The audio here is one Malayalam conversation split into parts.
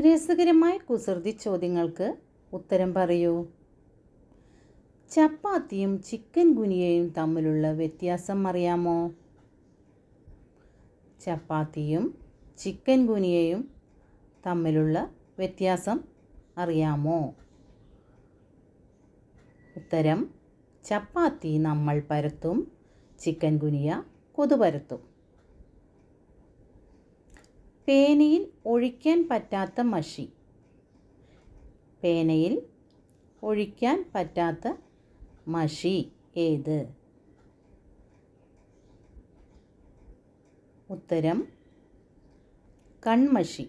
രസകരമായ കുസൃതി ചോദ്യങ്ങൾക്ക് ഉത്തരം പറയൂ. ചപ്പാത്തിയും ചിക്കൻ ഗുനിയയും തമ്മിലുള്ള വ്യത്യാസം അറിയാമോ? ചപ്പാത്തിയും ചിക്കൻ ഗുനിയയും തമ്മിലുള്ള വ്യത്യാസം അറിയാമോ? ഉത്തരം ചപ്പാത്തി നമ്മൾ പരത്തും ചിക്കൻ ഗുനിയ കൊതു പരത്തും പേനയിൽ ഒഴിക്കാൻ പറ്റാത്ത മഷി. പേനയിൽ ഒഴിക്കാൻ പറ്റാത്ത മഷി ഏത്? ഉത്തരം കൺമഷി.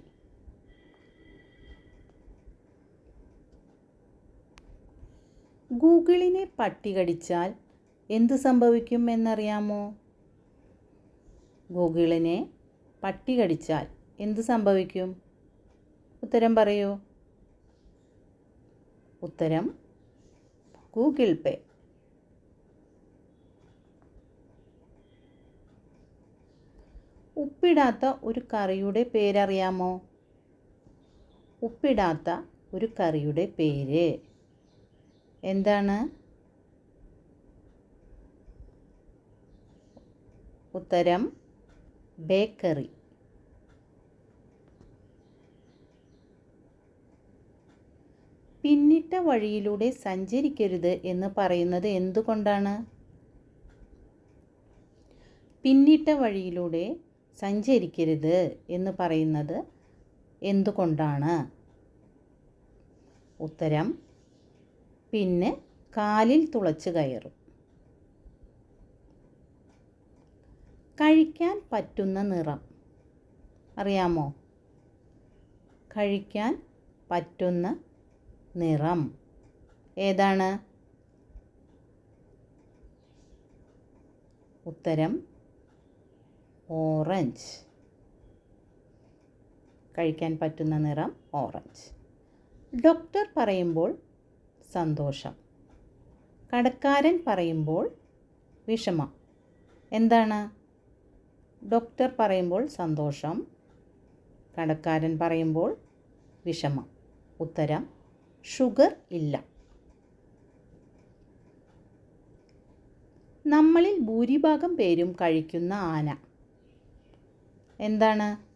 ഗൂഗിളിനെ പട്ടി കടിച്ചാൽ എന്ത് സംഭവിക്കും എന്നറിയാമോ? ഗൂഗിളിനെ പട്ടി കടിച്ചാൽ എന്ത് സംഭവിക്കും? ഉത്തരം പറയൂ. ഉത്തരം ഗൂഗിൾ പേ. ഉപ്പിടാത്ത ഒരു കറിയുടെ പേരറിയാമോ? ഉപ്പിടാത്ത ഒരു കറിയുടെ പേര്. എന്താണ്? ഉത്തരം ബേക്കറി. പിന്നിട്ട വഴിയിലൂടെ സഞ്ചരിക്കരുത് എന്ന് പറയുന്നത് എന്തുകൊണ്ടാണ്? പിന്നിട്ട വഴിയിലൂടെ സഞ്ചരിക്കരുത് എന്ന് പറയുന്നത് എന്തുകൊണ്ടാണ്? ഉത്തരം പിന്നെ കാലിൽ തുളച്ച് കയറും. കഴിക്കാൻ പറ്റുന്ന നിറം. അറിയാമോ? കഴിക്കാൻ പറ്റുന്ന നിറം. ഏതാണ്? ഉത്തരം ഓറഞ്ച്. കഴിക്കാൻ പറ്റുന്ന നിറം ഓറഞ്ച്. ഡോക്ടർ പറയുമ്പോൾ സന്തോഷം. കടക്കാരൻ പറയുമ്പോൾ വിഷമം. എന്താണ്? ഡോക്ടർ പറയുമ്പോൾ സന്തോഷം. കടക്കാരൻ പറയുമ്പോൾ വിഷമം. ഉത്തരം ഷുഗർ ഇല്ല. നമ്മളിൽ ഭൂരിഭാഗം പേരും കഴിക്കുന്ന ആന. എന്താണ്?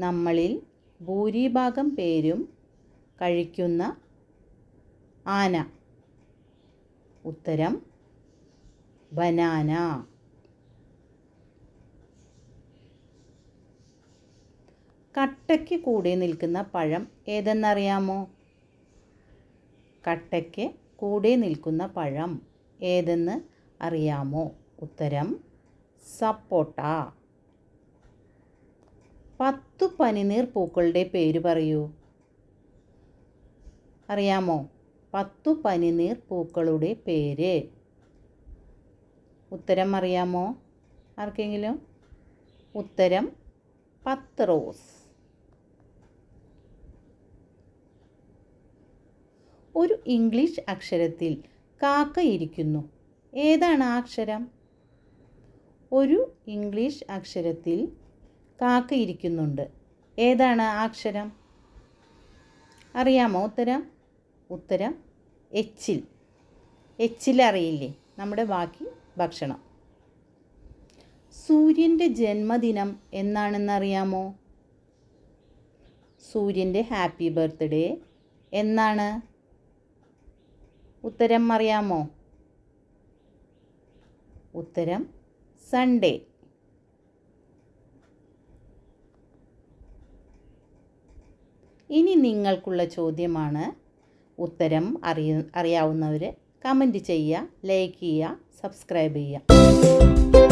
നമ്മളിൽ ഭൂരിഭാഗം പേരും കഴിക്കുന്ന ആന. ഉത്തരം ബനാന. കട്ടയ്ക്ക് കൂടെ നിൽക്കുന്ന പഴം ഏതെന്നറിയാമോ? കട്ടയ്ക്ക് കൂടെ നിൽക്കുന്ന പഴം ഏതെന്ന് അറിയാമോ? ഉത്തരം സപ്പോട്ട. പത്തു പനിനീർ പൂക്കളുടെ പേര് പറയൂ. അറിയാമോ? പത്തു പനിനീർ പൂക്കളുടെ പേര്. ഉത്തരം അറിയാമോ? ആർക്കെങ്കിലും? ഉത്തരം പത്ത് റോസ്. ഒരു ഇംഗ്ലീഷ് അക്ഷരത്തിൽ കാക്ക ഇരിക്കുന്നു. ഏതാണ് ആ അക്ഷരം? ഒരു ഇംഗ്ലീഷ് അക്ഷരത്തിൽ കാക്ക ഇരിക്കുന്നുണ്ട്. ഏതാണ് ആ അക്ഷരം? അറിയാമോ ഉത്തരം? ഉത്തരം എച്ചിൽ. എച്ചിൽ അറിയില്ലേ? നമ്മുടെ ബാക്കി ഭക്ഷണം. സൂര്യന്റെ ജന്മദിനം എന്നാണെന്നറിയാമോ? സൂര്യന്റെ ഹാപ്പി ബർത്ത്ഡേ എന്നാണ്. ഉത്തരം അറിയാമോ? ഉത്തരം സൺഡേ ഇനി നിങ്ങൾക്കുള്ള ചോദ്യമാണ്. ഉത്തരം അറിയ അറിയാവുന്നവർ കമന്റ് ചെയ്യുക ലൈക്ക് ചെയ്യുക സബ്സ്ക്രൈബ് ചെയ്യുക.